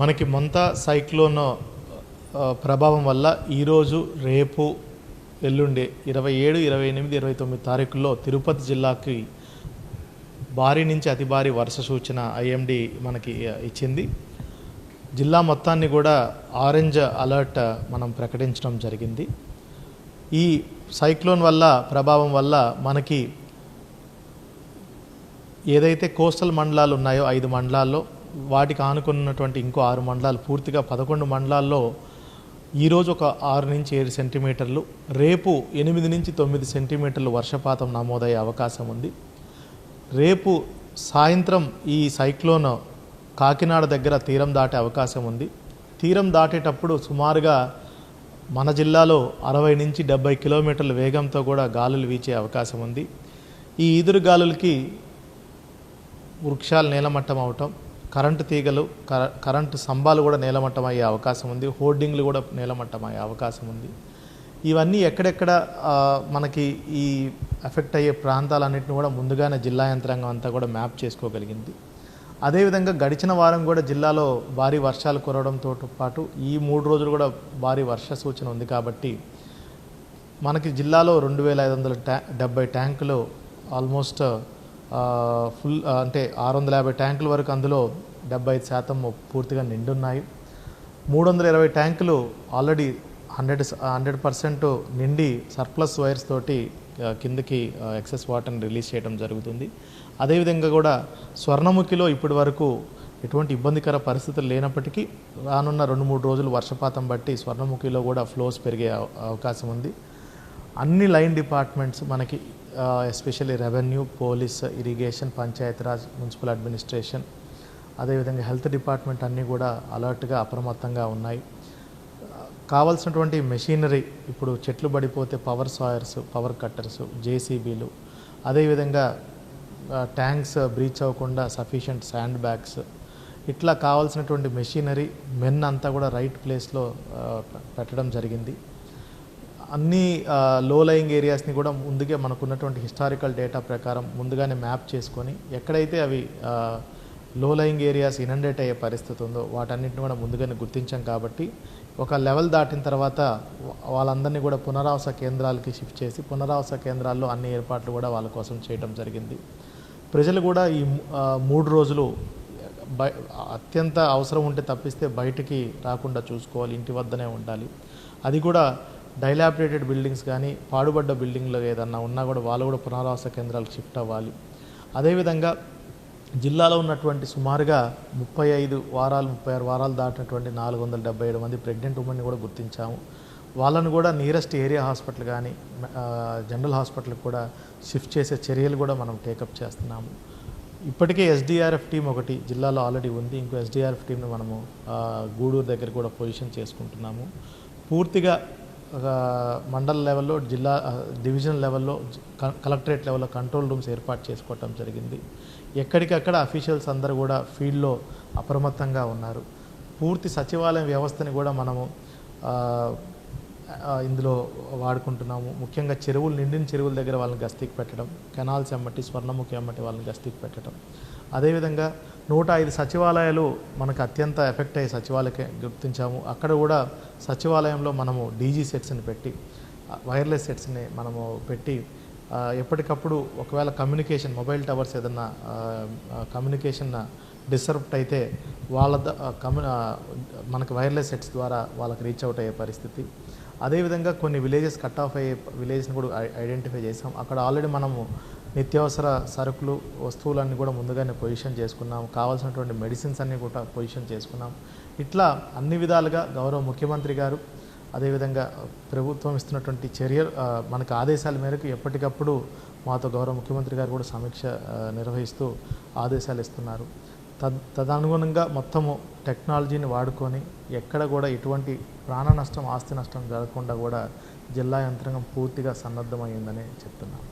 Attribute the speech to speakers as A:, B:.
A: మనకి మొంత సైక్లోన్ ప్రభావం వల్ల ఈరోజు రేపు ఎల్లుండి ఇరవై ఏడు ఇరవై ఎనిమిది ఇరవై తొమ్మిది తారీఖుల్లో తిరుపతి జిల్లాకి భారీ నుంచి అతి భారీ వర్ష సూచన ఐఎండి మనకి ఇచ్చింది. జిల్లా మొత్తాన్ని కూడా ఆరెంజ్ అలర్ట్ మనం ప్రకటించడం జరిగింది. ఈ సైక్లోన్ వల్ల ప్రభావం వల్ల మనకి ఏదైతే కోస్టల్ మండలాలు ఉన్నాయో ఐదు మండలాల్లో వాటికి ఆనుకున్నటువంటి ఇంకో ఆరు మండలాలు పూర్తిగా పదకొండు మండలాల్లో ఈరోజు ఒక ఆరు నుంచి ఏడు సెంటీమీటర్లు రేపు ఎనిమిది నుంచి తొమ్మిది సెంటీమీటర్లు వర్షపాతం నమోదయ్యే అవకాశం ఉంది. రేపు సాయంత్రం ఈ సైక్లోన్ కాకినాడ దగ్గర తీరం దాటే అవకాశం ఉంది. తీరం దాటేటప్పుడు సుమారుగా మన జిల్లాలో అరవై నుంచి డెబ్బై కిలోమీటర్ల వేగంతో కూడా గాలులు వీచే అవకాశం ఉంది. ఈ ఈదురు గాలులకి వృక్షాలు నేలమట్టం అవటం కరెంటు తీగలు కర కరెంటు స్తంభాలు కూడా నేలమట్టం అయ్యే అవకాశం ఉంది. హోర్డింగ్లు కూడా నేలమట్టం అయ్యే అవకాశం ఉంది. ఇవన్నీ ఎక్కడెక్కడ మనకి ఈ ఎఫెక్ట్ అయ్యే ప్రాంతాలన్నింటిని కూడా ముందుగానే జిల్లా యంత్రాంగం అంతా కూడా మ్యాప్ చేసుకోగలిగింది. అదేవిధంగా గడిచిన వారం కూడా జిల్లాలో భారీ వర్షాలు కురవడంతో పాటు ఈ మూడు రోజులు కూడా భారీ వర్ష సూచన ఉంది కాబట్టి మనకి జిల్లాలో రెండు వేల ఐదు వందల ట్యా డెబ్బై ట్యాంకులు ఆల్మోస్ట్ ఫుల్ అంటే ఆరు వందల యాభై ట్యాంకుల వరకు అందులో డెబ్బై ఐదు శాతం పూర్తిగా నిండున్నాయి. మూడు వందల ఇరవై ట్యాంకులు ఆల్రెడీ హండ్రెడ్ హండ్రెడ్ పర్సెంట్ నిండి సర్ప్లస్ వైర్స్ తోటి కిందకి ఎక్సెస్ వాటర్ని రిలీజ్ చేయడం జరుగుతుంది. అదేవిధంగా కూడా స్వర్ణముఖిలో ఇప్పటి వరకు ఎటువంటి ఇబ్బందికర పరిస్థితులు లేనప్పటికీ రానున్న రెండు మూడు రోజులు వర్షపాతం బట్టి స్వర్ణముఖిలో కూడా ఫ్లోస్ పెరిగే అవకాశం ఉంది. అన్ని లైన్ డిపార్ట్మెంట్స్ మనకి especially revenue police irrigation Panchayati Raj municipal administration అదేవిధంగా హెల్త్ డిపార్ట్మెంట్ అన్నీ కూడా అలర్ట్గా అప్రమత్తంగా ఉన్నాయి. కావాల్సినటువంటి మెషినరీ ఇప్పుడు చెట్లు పడిపోతే పవర్ సాయర్స్ పవర్ కట్టర్స్ జేసీబీలు అదేవిధంగా ట్యాంక్స్ బ్రీచ్ అవ్వకుండా సఫిషియంట్ శాండ్ బ్యాగ్స్ ఇట్లా కావాల్సినటువంటి మెషినరీ మెన్ అంతా కూడా రైట్ ప్లేస్లో పెట్టడం జరిగింది. అన్ని లో లయింగ్ ఏరియాస్ని కూడా ముందుగా మనకున్నటువంటి హిస్టారికల్ డేటా ప్రకారం ముందుగానే మ్యాప్ చేసుకొని ఎక్కడైతే అవి లో లయింగ్ ఏరియాస్ ఇనండేట్ అయ్యే పరిస్థితి ఉందో వాటన్నిటిని కూడా ముందుగానే గుర్తించాం కాబట్టి ఒక లెవెల్ దాటిన తర్వాత వాళ్ళందరినీ కూడా పునరావాస కేంద్రాలకి షిఫ్ట్ చేసి పునరావాస కేంద్రాల్లో అన్ని ఏర్పాట్లు కూడా వాళ్ళ కోసం చేయడం జరిగింది. ప్రజలు కూడా ఈ మూడు రోజులు బై అత్యంత అవసరం ఉంటే తప్పిస్తే బయటికి రాకుండా చూసుకోవాలి ఇంటి వద్దనే ఉండాలి. అది కూడా డైలాబరేటెడ్ బిల్డింగ్స్ కానీ పాడుబడ్డ బిల్డింగ్లు ఏదన్నా ఉన్నా కూడా వాళ్ళు కూడా పునరావాస కేంద్రాలకు షిఫ్ట్ అవ్వాలి. అదేవిధంగా జిల్లాలో ఉన్నటువంటి సుమారుగా ముప్పై ఐదు వారాలు ముప్పై ఆరు వారాలు దాటినటువంటి నాలుగు వందల డెబ్బై ఏడు మంది ప్రెగ్నెంట్ ఉమెన్ని కూడా గుర్తించాము. వాళ్ళను కూడా నియరెస్ట్ ఏరియా హాస్పిటల్ కానీ జనరల్ హాస్పిటల్కి కూడా షిఫ్ట్ చేసే చర్యలు కూడా మనం టేకప్ చేస్తున్నాము. ఇప్పటికే ఎస్డిఆర్ఎఫ్ టీం ఒకటి జిల్లాలో ఆల్రెడీ ఉంది. ఇంకో ఎస్డిఆర్ఎఫ్ టీంని మనము గూడూరు దగ్గర కూడా పొజిషన్ చేసుకుంటున్నాము. పూర్తిగా మండల లెవెల్లో జిల్లా డివిజన్ లెవెల్లో కలెక్టరేట్ లెవెల్లో కంట్రోల్ రూమ్స్ ఏర్పాటు చేసుకోవటం జరిగింది. ఎక్కడికక్కడ అఫీషియల్స్ అందరూ కూడా ఫీల్డ్లో అప్రమత్తంగా ఉన్నారు. పూర్తి సచివాలయం వ్యవస్థని కూడా మనము ఇందులో వాడుకుంటున్నాము. ముఖ్యంగా చెరువులు నిండిన చెరువుల దగ్గర వాళ్ళని గస్తీకి పెట్టడం కెనాల్స్ ఎమ్మటి స్వర్ణముఖి ఎమ్మటి వాళ్ళని గస్తీకి పెట్టడం. అదేవిధంగా నూట ఐదు సచివాలయాలు మనకు అత్యంత ఎఫెక్ట్ అయ్యే సచివాలయకే గుర్తించాము. అక్కడ కూడా సచివాలయంలో మనము డీజీ సెట్స్ని పెట్టి వైర్లెస్ సెట్స్ని మనము పెట్టి ఎప్పటికప్పుడు ఒకవేళ కమ్యూనికేషన్ మొబైల్ టవర్స్ ఏదన్నా కమ్యూనికేషన్ డిస్టర్బ్ట్ అయితే వాళ్ళ ద- కమ్యూ మనకు వైర్లెస్ సెట్స్ ద్వారా వాళ్ళకి రీచ్ అవుట్ అయ్యే పరిస్థితి. అదేవిధంగా కొన్ని విలేజెస్ కట్ ఆఫ్ అయ్యే విలేజెస్ని కూడా ఐడెంటిఫై చేసాం. అక్కడ ఆల్రెడీ మనము నిత్యావసర సరుకులు వస్తువులన్నీ కూడా ముందుగానే పొజిషన్ చేసుకున్నాం. కావాల్సినటువంటి మెడిసిన్స్ అన్నీ కూడా పొజిషన్ చేసుకున్నాం. ఇట్లా అన్ని విధాలుగా గౌరవ ముఖ్యమంత్రి గారు అదేవిధంగా ప్రభుత్వం ఇస్తున్నటువంటి చర్యలు మనకు ఆదేశాల మేరకు ఎప్పటికప్పుడు మాతో గౌరవ ముఖ్యమంత్రి గారు కూడా సమీక్ష నిర్వహిస్తూ ఆదేశాలు ఇస్తున్నారు. తద్ తదనుగుణంగా మొత్తము టెక్నాలజీని వాడుకొని ఎక్కడ కూడా ఎటువంటి ప్రాణ నష్టం ఆస్తి నష్టం జరగకుండా కూడా జిల్లా యంత్రాంగం పూర్తిగా సన్నద్ధమైందని చెప్తున్నాను.